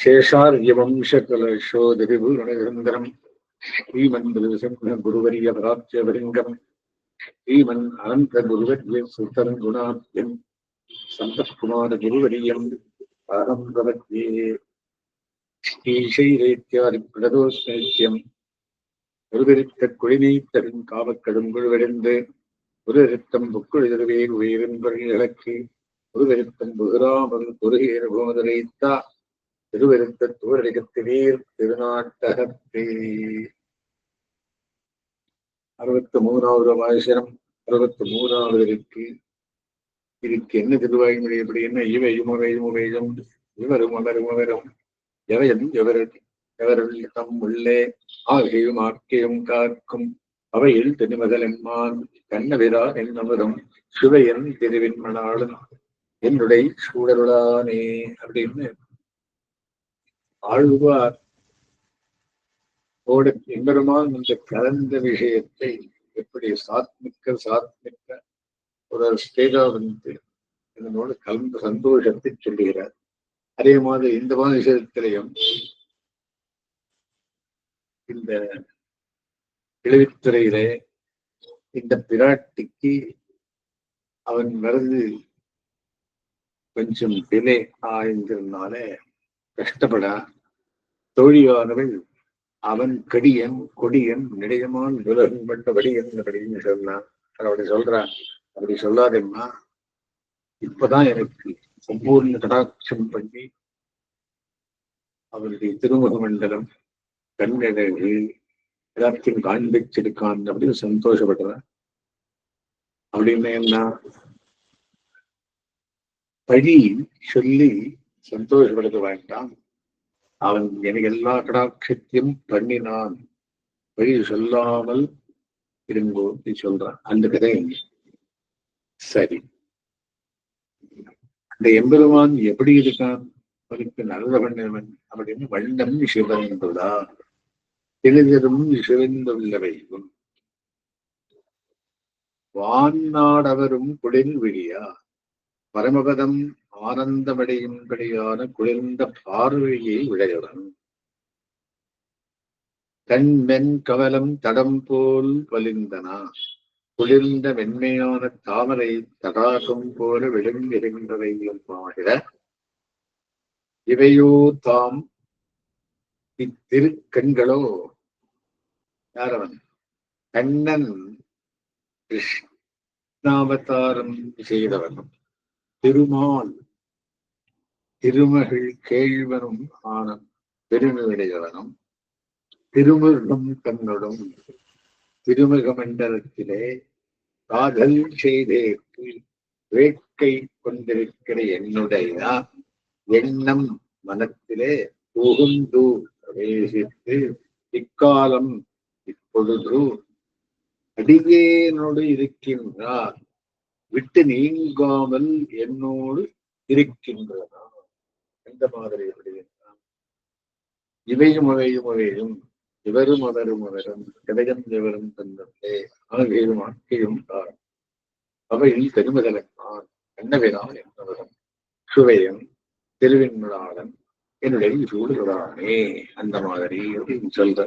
சேஷாரியவம்சகலசோதரிபூரணசுந்தரம் ஸ்ரீமந்தம் குருவரிய பராட்சபரிங்கம் ஸ்ரீமன் அனந்த குருவரிய சுத்தன் குணாத்யம் சந்தகுமார குருவரியம் அகம் பிரபத்யே ஸ்ரீசைரேத்தியாதி பிரதோஷ்யம் குருதரித்த குழிநீத்தரின் காவக்கடும் குழுவிழந்து குருதரித்தம் புக்குழுதவே உயிரின் இழக்கு குருதரித்தம் புகராமல் குருகேர் போதரைத்தா திருவருத்த தூரகத்தினீர் திருநாட்டகத்தே அறுபத்தி மூணாவது வாசனம் அறுபத்தி மூணாவது இருக்கு. இதுக்கு என்ன திருவாய்மொழி எப்படி என்ன இவை இமுவையும் உவையும் இவரும் அவரும் அவரும் எவையும் எவர் எவருள் தம் உள்ளே ஆகையும் ஆக்கையும் காக்கும் அவையில் திருமகள் எம்மான் கண்ணவிரா என்னவரும் சுவையன் திருவின் மணாளும் என்னுடைய சூழருளானே அப்படின்னு ஆழ்வார் ஓட எம்பெருமான் இந்த கலந்த விஷயத்தை எப்படி சாத்மிக்க சாத்மிக்க ஒரு ஸ்டேஜா வந்து இதனோடு கலந்த சந்தோஷத்தை சொல்லுகிறார். அதே மாதிரி இந்த மாதிரி விஷயத்திலையும் இந்த இழுவித்துறையிலே இந்த பிராட்டிக்கு அவன் வரது கொஞ்சம் டிலே ஆயிருந்ததுனால கஷ்டப்படா. தோழியானவள் அவன் கடியன் கொடியன் நிலையமான் விலகம் பண்ண வடியன் அப்படின்னு சொன்னான். அப்படி சொல்றான். அப்படி சொல்லாதேம்மா. இப்பதான் எனக்கு சம்பூர்ண கடாட்சம் பண்ணி அவருடைய திருமுக மண்டலம் கண்ணழகு எல்லாத்தையும் காண்பிச்சிருக்கான் அப்படின்னு சந்தோஷப்படுறான். அப்படின்னு என்ன பழி சொல்லி சந்தோஷப்படுத்த வேண்டாம். அவன் எனக்கு எல்லா கடாட்சத்தையும் பண்ணினான். வழி சொல்லாமல் இருங்கோ சொல்றான் அந்த கதை சரி. அந்த எம்பெருமான் எப்படி இருக்கான்? அவனுக்கு நல்ல பண்ணவன் அப்படின்னு வண்ணம் சிவந்ததா எழுதரும் சிவந்துள்ளவையும் வான்னாடவரும் குளிர் விழியா? பரமபதம் ஆனந்தமடையும்படியான குளிர்ந்த பார்வையை உடையவன். கண்மென் கவலம் தடம் போல் வலிந்தனா. குளிர்ந்த மென்மையான தாமரை தடாகம் போல விழுந்திருந்தவையும் இவையோ தாம் இத்திருக்கண்களோ? யாரவன்? கண்ணன் கிருஷ்ணாவதாரம் செய்தவன். திருமால் திருமகள் கேழ்வனும் ஆன பெருமையுடையவனும் திருமுருகம் தன்னுடன் திருமுக மண்டலத்திலே காதல் செய்தேற்கு வேட்கை கொண்டிருக்கிற என்னுடைய எண்ணம் மனத்திலே புகுந்து பிரவேசித்து இக்காலம் இப்பொழுது அடியேனோடு இருக்கின்றார். விட்டு நீங்காமல் என்னோடு இருக்கின்றதா எந்த மாதிரி எப்படி இவையும் அவையும் அவையும் இவரும் அவரும் அவரும் இவையும் இவரும் தந்தே ஆகியும் ஆக்கியும் தான். அவையில் பெருமதலக்கான் கண்ணவிரான் என்பவரும் சுவையும் திருவின்மலாளன் என்னுடைய சூடுகிறானே அந்த மாதிரி அப்படின்னு சொல்ற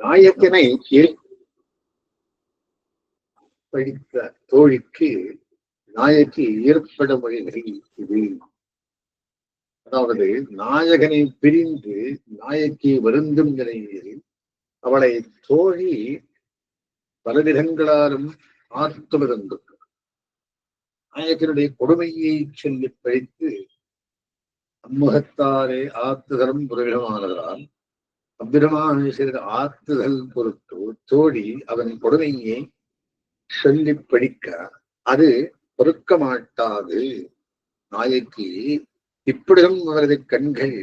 நாயக்கனை படித்த தோழிக்கு நாயக்கு ஏற்பட மொழிகள் இது. அதாவது நாயகனை பிரிந்து நாயக்கி வருந்தும் நிலையில் அவளை தோழி பலவிதங்களாலும் ஆர்த்து வருந்தும் நாயகனுடைய கொடுமையை சொல்லி பழித்து அம்முகத்தாரே ஆத்துதலும் புரவிடமானதால் அவ்விதமான செய்த ஆத்துதல் பொருட்டு தோழி அவன் கொடுமையை சொல்லி படிக்க அது பொறுக்க மாட்டாது நாயக்கி இப்படியும் அவரது கண்கள்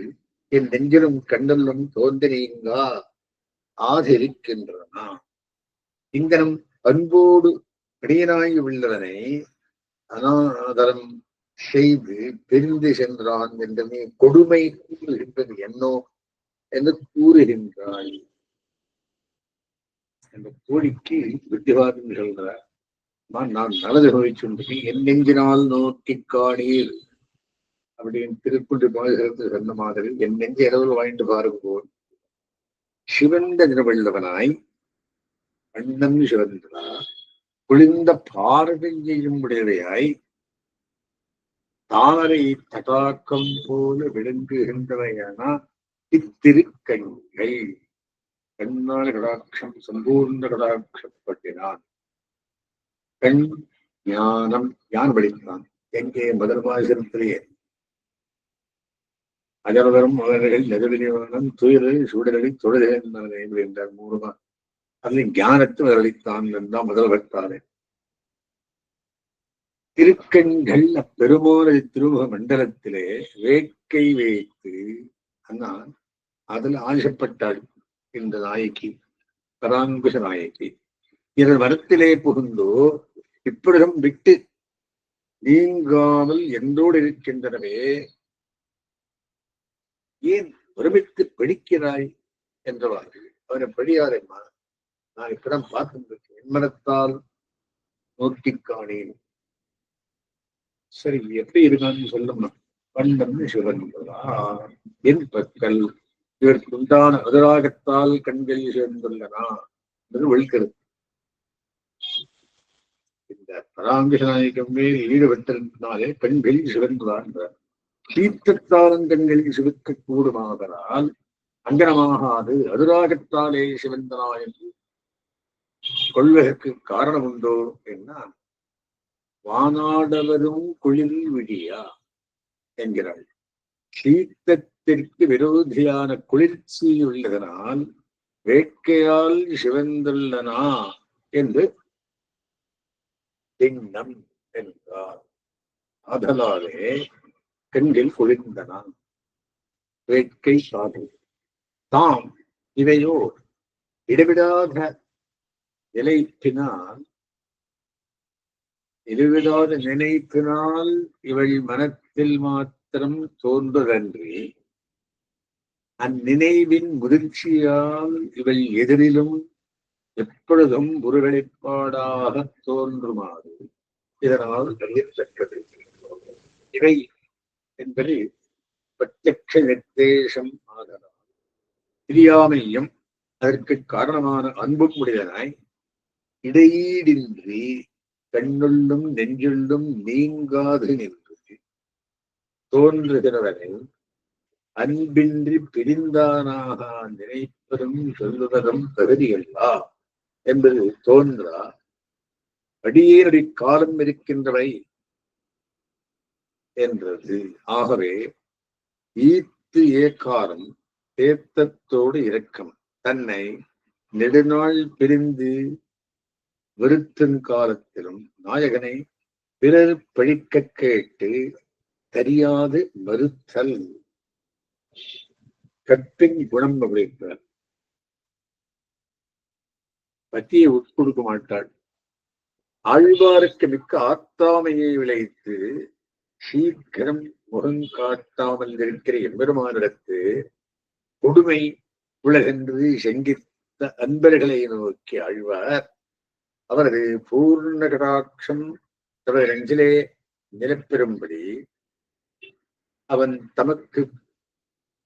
என் நெஞ்சிலும் கண்ணல்லும் தோன்றினீங்கா ஆதரிக்கின்றன இங்கனம் அன்போடு அடியனாய் உள்ளவனை அனாதரம் செய்து பிரிந்து சென்றான் என்று நீ கொடுமை கூறுகின்றது. என்னோ என்று கூறுகின்றாய். அந்த கோழிக்கு வித்திவாதம் சொல்கிறார். நான் நல்லது நோய்ச்சுண்டு என் நெஞ்சினால் நோக்கி காணீர். அப்படின்னு திருக்குள்ளி பாதுகாத்து சொன்ன மாதிரி என் நெஞ்ச இரவு வாங்கிட்டு பாருங்க போல் சிவந்த நிறவள்ளவனாய் அண்ணன் சிவந்தனா குளிர்ந்த பார்வையையும் உடையவையாய் தாமரை தடாக்கம் போல விளங்குகின்றவையான இத்திருக்கண்கள் கண்ணால் கடாட்சம் சம்பூர்ண கடாட்சப்பட்டினான் கண் ஞானம் யான் படித்தான் எங்கே முதல் பாசனத்திலேயே அஜரதரும் மலர்கள் நெருவிலியோனம் துயரில் சூழலி தொழுதே என்றார் மூலமா. அந்த ஞானத்தை வரளித்தான் என்றான் முதல் திருக்கண்கள் அப்பெருமோனை திருமுக மண்டலத்திலே வேட்கை வைத்து அண்ணா அதில் ஆசைப்பட்டாள் இந்த நாயகி பராங்குஷ நாயகி. இதன் மரத்திலே புகுந்தோ இப்பொழுதும் விட்டு நீங்காமல் என்றோடு இருக்கின்றனவே ஏன் ஒருமித்து பிடிக்கிறாய் என்றவாறு அவனை படியாரம்மா நான் இப்பதான் பார்த்துருக்கேன் என் மனத்தால் நோக்கி காணேன். சரி எப்படி இருக்கான்னு சொல்லணும் கண்டம் சிவன் என் பற்கள் இவருக்கு உண்டான மதுராகத்தால் கண்கள் சேர்ந்துள்ளனா என்று ஒழிக்கிறது. இந்த பராங்குஷ நாயகம் மேல் ஈடுபட்டிருந்தாலே பெண்கள் சிவன்தான் என்றார் கண்களில் சிவக்க கூடுமாதலால் அங்கனமாகாது அதுராகத்தாலே சிவந்தனா என்று கொள்வதற்கு காரணம் உண்டோ என்ன வானாடவரும் குளிர் விழியா? என்கிறாள். சீத்தத்திற்கு விரோதியான குளிர்ச்சி உள்ளதனால் வேட்கையால் சிவந்துள்ளனா என்று திண்ணம் என்றார். அதனாலே கண்கள் குளிர்ந்தன. வேட்கை சாது தாம் இவையோ இடைவிடாத நிலைப்பினால் இடைவிடாத நினைப்பினால் இவள் மனத்தில் மாத்திரம் தோன்றுதன்றி அந்நினைவின் முதிர்ச்சியால் இவள் எதிரிலும் எப்பொழுதும் ஒரு வெளிப்பாடாக தோன்றுமாறு இதனால் அறியத்தக்கது. இவை என்பது பிரத்யக்ஷ நிர்தேசம் ஆதலால். பிரியாமையும் அதற்கு காரணமான அன்பும் உடையனாய் இடையீடின்றி கண்ணுள்ளும் நெஞ்சுள்ளும் நீங்காது நின்று தோன்றுகிறவனை அன்பின்றி பிரிந்தானாக நினைப்பதும் சொல்லுவதும் தகுதியல்லா என்பது தோன்றா அடியேறடி காலம் இருக்கின்றவை என்றது. ஆகவே ஈத்து ஏக்காரம் தேத்தத்தோடு இரக்கம். தன்னை நெடுநாள் பிரிந்து வெறுத்தின் காலத்திலும் நாயகனை பிறர் பழிக்க கேட்டு தெரியாது மறுத்தல். கற்பின் குணம் அப்படின்றார் பத்தியை உட்கொடுக்க மாட்டாள். ஆழ்வாருக்கு மிக்க ஆத்தாமையை விளைத்து சீக்கிரம் முகங்காட்டாமல் இருக்கிற எம்பெருமானிடத்து கொடுமை உலகென்று செங்கித்த அன்பர்களை நோக்கி ஆழ்வார். அவரது பூர்ண கடாட்சம் தமது நெஞ்சிலே நிலப்பெறும்படி அவன் தமக்கு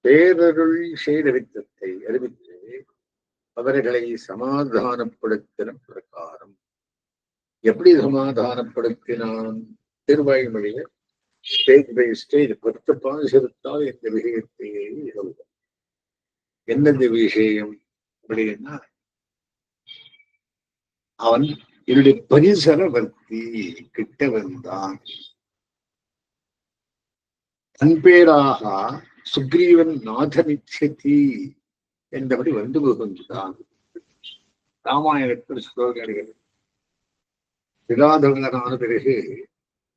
பேரருள் செய்த வித்தத்தை அறிவித்து அவர்களை சமாதானப்படுத்தின பிரகாரம். எப்படி சமாதானப்படுத்தினான்? திருவாய்மொழியில் ஸ்டேஜ் பை ஸ்டேஜ் பத்து பாசிருத்தால் இந்த விஷயத்தையே சொல்லும் என்னது விஷயம் அப்படின்னா அவன் என்னுடைய பரிசரவர்த்தி கிட்ட வந்தான். தன்பேராக சுக்ரீவன் நாதமிச்சதி என்றபடி வந்து புகுந்தான் ராமாயணத்தில் ஸ்லோகங்கள் விராதகனான பிறகு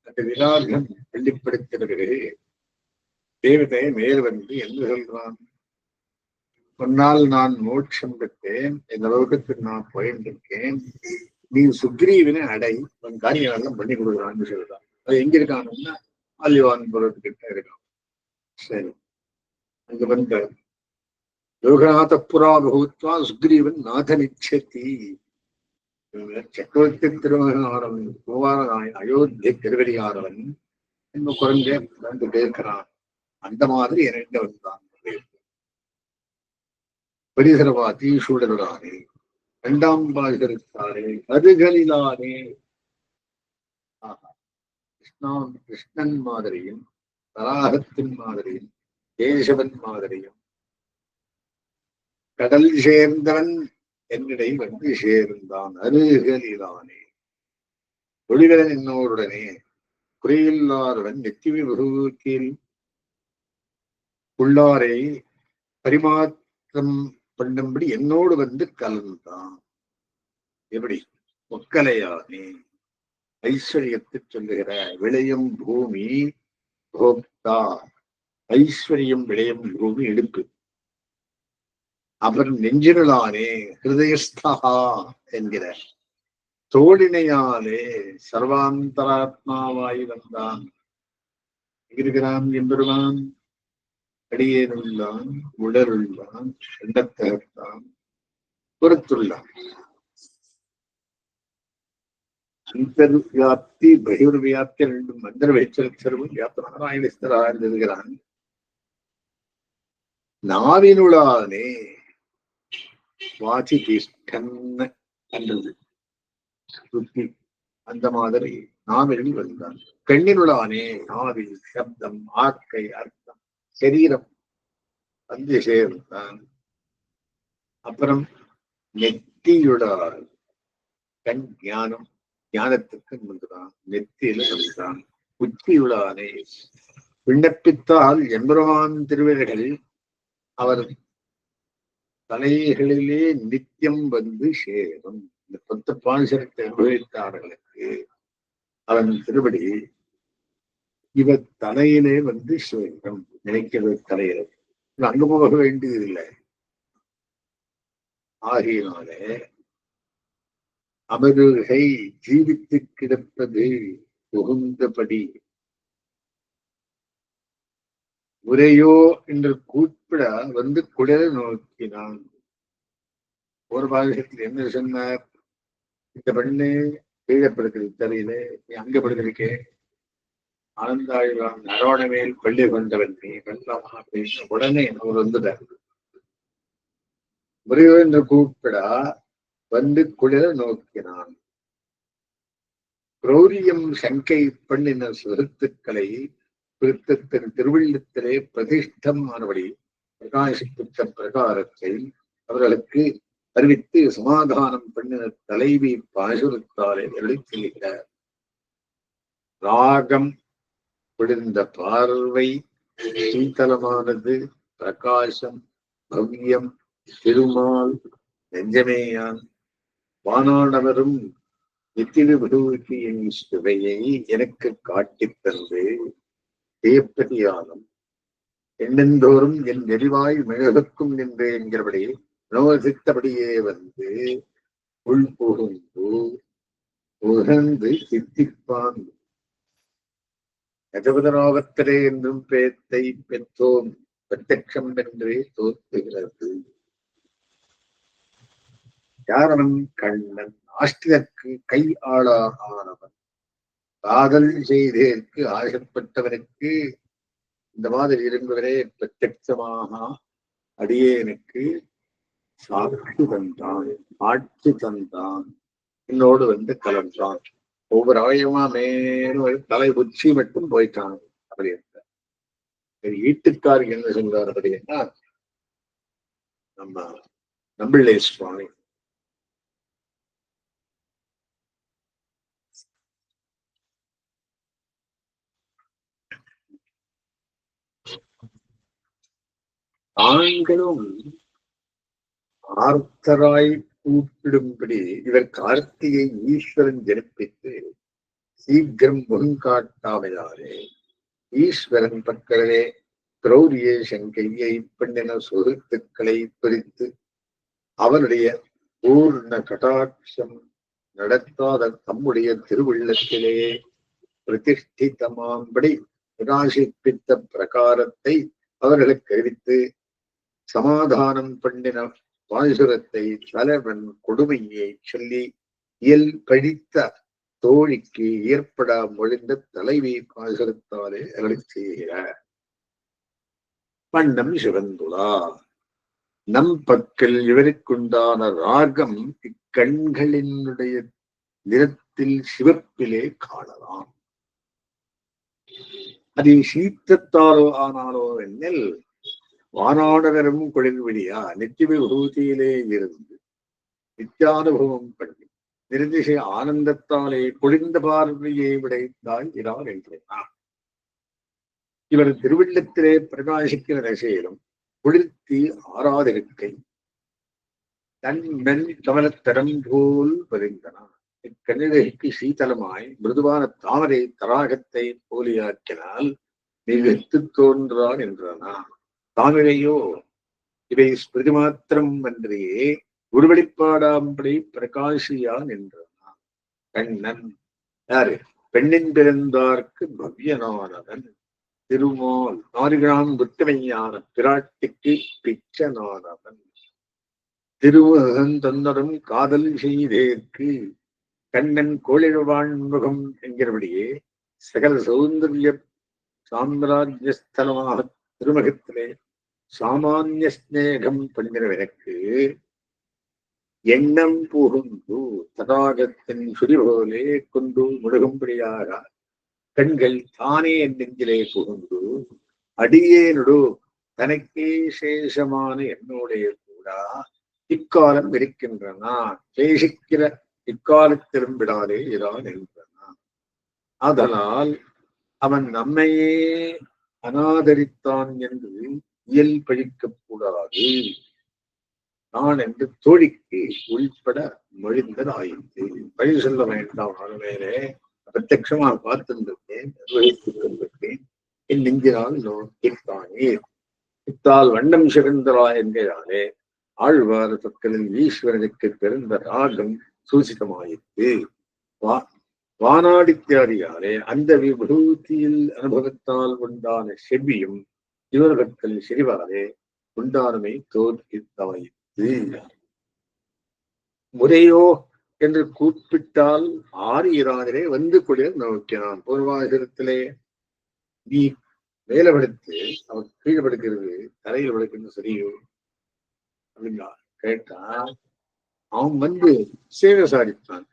அந்த விராதம் வெளிப்படுத்துகிறது தேவதை மேல் வந்து என்ன சொல்றான்? முன்னால் நான் மோட்சம் பெற்றேன். இந்த லோகத்துக்கு நான் போயிருந்திருக்கேன் நீ சுக்ரீவனை அடை. உன் காரியம் எல்லாம் பண்ணி கொடுக்குறான்னு சொல்றான். அது எங்க இருக்கானுன்னா அல்வான் புறத்துக்கிட்ட இருக்கான். சரி. அங்க வந்த யோகநாத புறா பகுத்வா சுக்ரீவன் நாதனிச்சதி. சக்கரவர்த்தி திருமகனானவன் குமாரனாய் அயோத்திய திருவடியானவன் இன்னும் குறைஞ்ச வந்து கேட்கிறான். அந்த மாதிரி இரண்டவன் தான். பரிசரவா தீசூடனானே இரண்டாம் பாகருத்தாரே கருகலிலானே. ஆஹா. கிருஷ்ணா கிருஷ்ணன் மாதிரியும் வராகத்தின் மாதிரியும் கேசவன் மாதிரியும் கடல் சேர்ந்தவன் என்னிடை வந்து சேர்ந்தான் அருகலிலானே. ஒளிவரன் என்னோருடனே குறையில்லாருடன் நெத்திவி விபூக்கில் உள்ளாரை பரிமாற்றம் பண்ணும்படி என்னோடு வந்து கலந்தான். எப்படி? ஒக்கலையானே ஐஸ்வர்யத்தை சொல்லுகிற விளையும் பூமி போக்தா. ஐஸ்வர்யம் விளையும் பூமி எடுப்பு அவர் நெஞ்சிரலானே ஹிருதயஸ்தகா என்கிற தோழினையாலே சர்வாந்தராத்மாவாய் வந்தான். இருக்கிறான் என்பருவான் அடியேனுள்ளான் உடலுள்ளான் எண்ணத்தகத்தான் பொறுத்துள்ளான். அந்தர்வியாப்தி பகிர் வியாப்தி ரெண்டும் மந்திர வைச்சலும் வியாப்த நாராயணஸ்தராக இருந்திருக்கிறான். நாவினுளானே வாசி திஷ்டன் என்றது. சுத்தி அந்த மாதிரி நாவில் வந்தான் கண்ணினுளானே நாவில் சப்தம் ஆக்கை அர்த்தம் சரீரம் வந்து சேர்ந்தான். அப்புறம் நெத்தியுடார் கண் ஞானம் ஞானத்துக்கு முந்துதான் நெத்தியில வந்துதான் உச்சியுளானே விண்ணப்பித்தால் எம்பெருமான் திருவிழர்கள் அவர் தலைகளிலே நித்தியம் வந்து சேரும். இந்த பத்து பாசனத்தை அனுபவித்தார்களுக்கு அவன் திருப்படி இவ தலையிலே வந்து சேரும். நினைக்கிறது தலையில. அங்கு போக வேண்டியதில்லை. ஆகையினாலே அமருகை ஜீவித்து கிடப்பது புகுந்தபடி உரையோ என்று கூப்பிட வந்து குடல நோக்கினான். ஒரு பாகத்தில் என்ன சொன்னார்? இந்த பெண்ணு கீழே தெரியல நீ அங்க படுக்கிறதுக்கே ஆனந்தாயிரம் நரோட மேல் பள்ளி கொண்டவன் நீ வெள்ளமா அப்படின்னு உடனே அவர் வந்துட்டார். முறையோ என்று கூப்பிடா வந்து குளிர நோக்கினான். குரௌரியம் சங்கை பண்ணின சுகத்துக்களை பிரித்தத்தின் திருவள்ளத்திலே பிரதிஷ்டமானபடி பிரகாசிப்பித்த பிரகாரத்தை அவர்களுக்கு அறிவித்து சமாதானம் பண்ணின தலைவி பாசுரத்தாலே அருளி செல்கிறார் ராகம் விழுந்த பார்வை சீத்தலமானது பிரகாசம் பவ்யம் திருமால் நெஞ்சமேயான் வானாடவரும் நித்திரு விடுவிக்கு சுவையை எனக்கு காட்டித் தந்து தேப்பதியாலும் எண்ணெந்தோறும் என் நெறிவாய் மிளகுக்கும் நின்று என்கிறபடி நோசித்தபடியே வந்து உள் புகுந்து உகந்து சித்திப்பான். கஜபதனோகத்திலே என்றும் பேத்தை பெற்றோம். பிரத்யட்சம் என்றே தோற்றுகிறது. யாரவன் கண்ணன் ஆஷ்டிதற்கு கை ஆளா ஆனவன். காதல் செய்தேற்கு ஆசைப்பட்டவனுக்கு இந்த மாதிரி இருந்தவரே பிரத்யமாக அடியேனுக்கு சாட்சி தந்தான் ஆட்சி தந்தான் என்னோடு வந்து கலந்தான். ஒவ்வொரு அவயமா மேலும் தலை உச்சி மட்டும் போயிட்டான் அப்படி இருந்தார் வீட்டுக்காரர் என்ன சொல்றார் அப்படின்னா நம்ம நம்பிள்ளே சுவாமி. ஆண்களும் ஆர்த்தராய் கூப்பிடும்படி இவர் கார்த்திகை ஈஸ்வரன் ஜனிப்பித்து சீக்கிரம் முன்காட்டாமையாரே ஈஸ்வரன் பக்கலே கிரௌரிய சங்கையை பெண்ணின சுகத்துக்களை பிரித்து அவனுடைய பூர்ண கடாட்சம் நடத்தாத தம்முடைய திருவுள்ளத்திலே பிரதிஷ்டிதமாம்படி பிரகாசிப்பித்த பிரகாரத்தை அவர்களுக்கு அறிவித்து சமாதானம் பண்ணின பாசுரத்தை தலைவன் கொடுமையை சொல்லி இயல் கழித்த தோழிக்கு ஏற்பட மொழிந்த தலைவி பாசுரத்தாலே அருளி செய்கிறார். பண்ணம் சிவந்துளா. நம் பக்கல் இவருக்குண்டான ராகம் இக்கண்களினுடைய நிறத்தில் சிவப்பிலே காணலாம். அது சீத்தத்தாலோ ஆனாலோ என்னில் வானாடகரும் குளிர்விடியா நித்திய உருவத்தியிலே இருந்து நித்தியானுபவம் பண்ணி நிர்திசை ஆனந்தத்தாலே குளிர்ந்த பார்வையை விடைத்தாய் இரார் என்றார் இவர் திருவில்லத்திலே பிரகாசிக்கிற திசையிலும் குளிர்த்தி ஆறாதிருக்கை தன் மென் கமலத்தரம் போல் பதிந்தனார் இக்கண்ணிலைக்கு சீதளமாய் மிருதுவான தாமரை தராகத்தை போலியாக்கினால் மிகுத்து தோன்றான் என்றனா? தாமிரையோ இவை ஸ்மிருதி மாத்திரம் அன்றியே உருவெளிப்பாடாம்படி பிரகாசியான் என்றான். கண்ணன் யாரு? பெண்ணின் பிறந்தார்க்கு பவ்யனானவன் திருமால் நாரிகான் புத்தமையான பிராட்டிக்கு பிச்சனானவன் திருவகன் தந்தரும் காதல் செய்தேற்கு கண்ணன் கோழிழ்வாண்முகம் என்கிறபடியே சகல சௌந்தரிய சாம்ராஜ்யஸ்தலமாக திருமகத்திலே சாமானிய ஸ்நேகம் பண்ணுகிறவனுக்கு எண்ணம் புகுந்து தடாகத்தின் சுரிபோலே கொண்டு முழுகும்படியாக கண்கள் தானே என் நெஞ்சிலே புகுந்து அடியேனொடு தனக்கே சேஷமான என்னுடைய கூட இக்காலம் இருக்கின்றனா. சேஷிக்கிற இக்காலத்திலும் விடாதே இதான் என்றான் ஆதலால் அவன் நம்மையே அனாதரித்தான் என்று இயல் பழிக்கக் கூடாது. நான் என்று தோழிக்கு உள்பட மொழிந்ததாயிற்று பழி சொல்ல வேண்டாம் மேலே பிரத்யமாக பார்த்திருந்திருக்கேன் நிர்வகித்துக் கொண்டிருக்கேன் என் நெஞ்சினால் நோக்கித்தானே இத்தால் வண்ணம் சிறந்தரா என்கிறாலே ஆழ்வார் சொற்களில் ஈஸ்வரனுக்கு பிறந்த ராகம் சூசிதமாயிற்று. வா வானாடித்தியாரியாலே அந்த விபூதியில் அனுபவத்தால் உண்டான செவியும் இவர்களுக்கள் செறிவாலே உண்டாருமை தோற்கித்தாயிற்று முறையோ என்று கூப்பிட்டால் ஆறு இராதிலே வந்து குளிர் நோக்கினான். பூர்வாசிரத்திலே நீ மேல படுத்து அவன் கீழே படுக்கிறது தரையில் படுக்கிறது சரியோ அப்படின்னா கேட்டா அவன் வந்து சேவை சாதித்தான்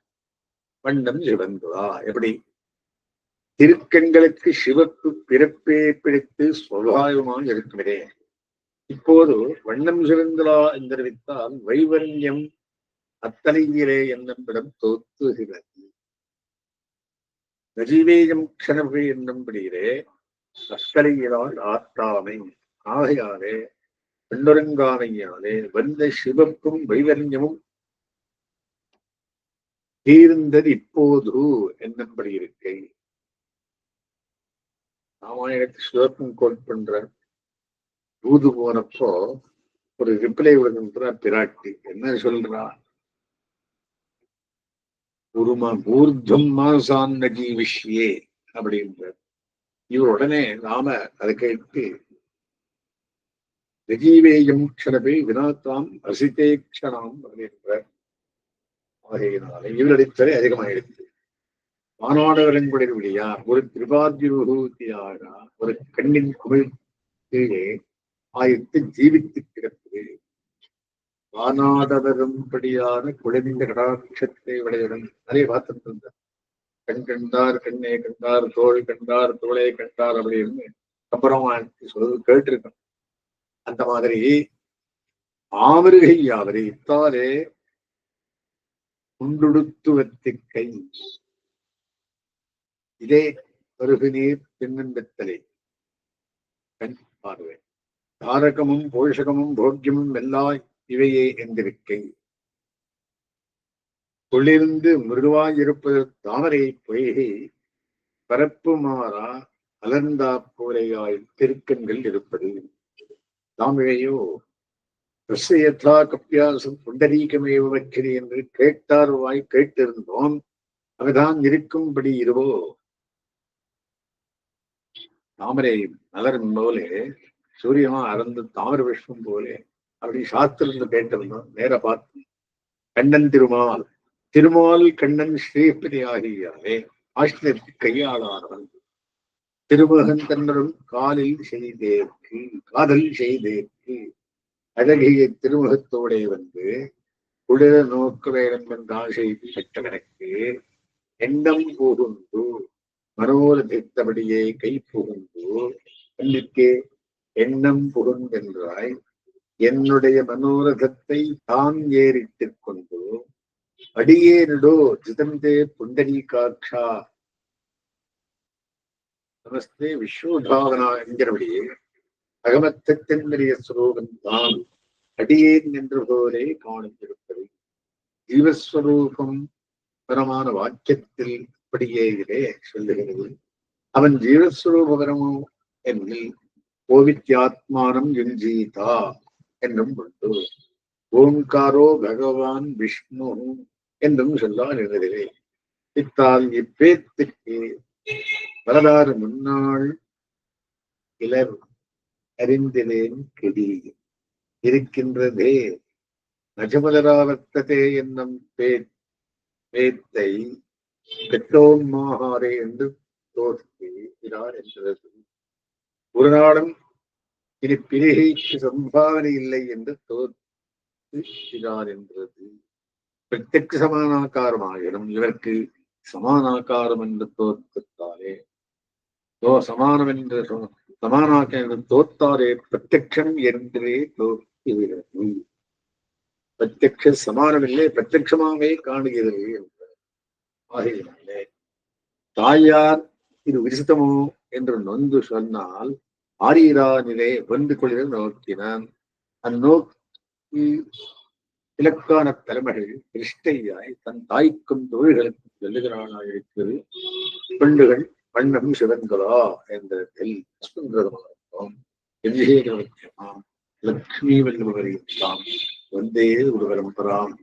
வண்ணம் சிவந்துவா எப்படி? திருக்கண்களுக்கு சிவப்பு பிறப்பே பிடித்து சுவாபாவிகமாக இருக்குமே இப்போது வண்ணம் சிறந்தலா என்றறிவித்தால் வைவன்யம் அத்தனையிலே என்னும் தோத்துகிறது நஜீவேயம் க்ஷணபை என்னும்படியிலே அஸ்கலையிலால் ஆத்தாமை ஆகையாலே பெண்ணுரங்கானையாலே வந்த சிவப்பும் வைவன்யமும் தீர்ந்தது இப்போது என்னபடி இருக்கை. ராமாயணத்தை சிவப்பும் கோட் பண்ற தூது போனப்போ ஒரு ரிப்ளை விடுகின்ற பிராட்டி. என்ன சொல்றா? உருமா ஊர்தம் மாசான் நஜீவிஷ்யே அப்படின்ற இவர் உடனே நாம அதை கேட்டு நஜீவேயம் க்ஷணபே வினாத்தாம் ரசித்தே க்ஷணாம் அப்படின்ற ஆகையினாலே இவரடித்தலை அதிகமாயிடுச்சு. மானாடவரங்குடைய ஒரு திரிபாதி ஒரு கண்ணின் குமிழ் கீழே ஆயத்து ஜீவித்து கிடப்பது. வானாதவரும்படியான குழந்தை கடாட்சத்தை விளையுடன் நிறைய பார்த்துட்டு இருந்தார் கண் கண்டார் கண்ணே கண்டார் தோல் கண்டார் தோளை கண்டார் அப்படின்னு அப்புறம் சொல்றது கேட்டிருக்கோம் அந்த மாதிரி ஆவருகை யாவரை இத்தாலே உண்டுடுத்துவத்திக்கை இதே பருகு நீர் கண் பார்வை. தாரகமும் போஷகமும் போக்கியமும் எல்லாம் இவையே என்றிருக்கை. குளிர்ந்து மிருதுவாயிருப்பது தாமரை பொய்கை பரப்பு மாறா அலர்ந்தா போலையாய் திருக்கண்கள் இருப்பது. தாமிழையோ யதா கப்பியாசம் புண்டரீகமேவ வச்சிரி என்று கேட்டார் வாய் கேட்டிருந்தோம். அவைதான் இருக்கும்படி இருவோ தாமரை மலரும் போலே சூரியமா அறந்து தாமர விஷ்ணம் போலே அப்படி சாஸ்திரத்துல கேட்டிருந்தோம் நேர பார்த்து கண்ணன் திருமால் திருமால் கண்ணன் ஸ்ரீபதி ஆகியாலே ஆசிரியருக்கு கையாளானவன் திருமகன் தன்னரும் காலில் செய்தேற்கு காதல் செய்தேற்கு. அழகிய திருமுகத்தோடே வந்து குளிர நோக்க வேண்டும் என்ற ஆசை பெற்றவனுக்கு எண்ணம் புகுந்து மனோரதித்தபடியே கை புகுந்து கண்ணிற்கே எண்ணம் புகுந்தென்றாய் என்னுடைய மனோரதத்தை தான் ஏறிட்டுக் கொண்டு அடியேனடோ ஜிதந்தே புண்டரீகாட்சா நமஸ்தே விஸ்வோதாவனா என்கிறபடியே அகமத்தென்னுடைய ஸ்வரூபம் தான் அடியேன் என்ற போலே காணும் இருப்பது ஜீவஸ்வரூபம் பரமான வாக்கியத்தில் அப்படியே சொல்லுகிறது. அவன் ஜீவஸ்வரூபகரமோ என்னில் கோவித்யாத்மானம் யுஞ்சீதா என்றும் உண்டு. ஓங்காரோ பகவான் விஷ்ணு என்றும் சொல்லால் எழுதுகிறே இத்தால் இப்பேத்துக்கு வரலாறு முன்னாள் இலர் அறிந்திலேன் கெடி. இருக்கின்றதே நஜமலராவர்த்ததே என்னும் பே பேத்தை பெற்றோன்மாகாரே என்று தோற்றுகிறார் என்றது ஒரு நாளும் இனி பிரிகைக்கு சம்பாவனை இல்லை என்று தோற்றுகிறார் என்றது பிரத்யட்ச சமானாக்காரமாயினும் இவருக்கு சமானாக்காரம் என்று தோற்கத்தாலே. தோ சமானம் என்று சமானாக்க என்று தோத்தாரே பிரத்யக்ஷம் என்றே தோற்றுகிறது. பிரத்யக்ஷ சமானமில்லை பிரத்யட்சமாகவே காணுகிறது ஆகையினாலே தாயார் இது விசித்தமோ என்று நொந்து சொன்னால் ஆரியரா நிலை வந்து கொள்கிற நோக்கினான். அந்நோக்கி இலக்கான தலைமைகள் திருஷ்டையாய் தன் தாய்க்கும் தொழில்களுக்கும் சொல்லுகிறானாக இருக்கிறது பெண்டுகள் வண்ணம் சிவன்களா? என்ற தெல் சுந்தரமாகும் எதிரேகமாம் லக்ஷ்மி வல்லவரையும் வந்தே ஒரு பரம்பராம்